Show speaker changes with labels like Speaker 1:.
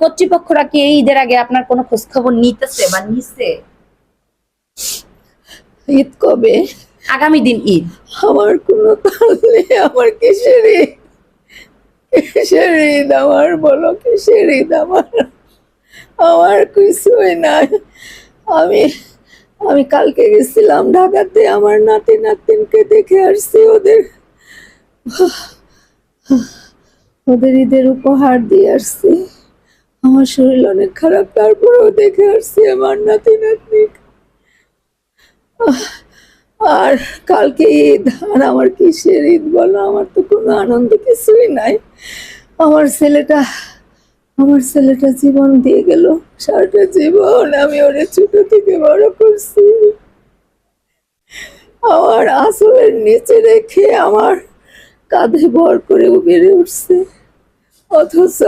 Speaker 1: কর্তৃপক্ষরা কি এই ঈদের আগে আপনার কোনো খোঁজ খবর নিতেছে বা নিচ্ছে
Speaker 2: ঈদ কবে?
Speaker 1: আগামী দিন ঈদ।
Speaker 2: আমার কোনো নেই আমার কিসের ঈদ? কিসের ঈদ আমার বলো কিসের ঈদ আমার? আমার কিছুই নাই। আমি আমি কালকে গেছিলাম ঢাকাতে আমার নাতি নাতিনকে দেখে আসছি ওদের। ওদের ঈদের উপহার দিয়ে আসছি। আমার শরীর অনেক খারাপ, তারপরেও দেখে আসছি আমার নাতি নাতনি। আর কালকে ঈদ আর আমার কিসের ঈদ বলো? আমার তো কোনো আনন্দ কিছুই নাই। আমার ছেলেটা আমার ছেলেটা জীবন দিয়ে গেল। সারাটা জীবন আমি ওরে ছোট থেকে বড় করছি। আমার আসলের নিচে রেখে আমার কাঁধে ভর করে বেড়ে উঠছে। অথচ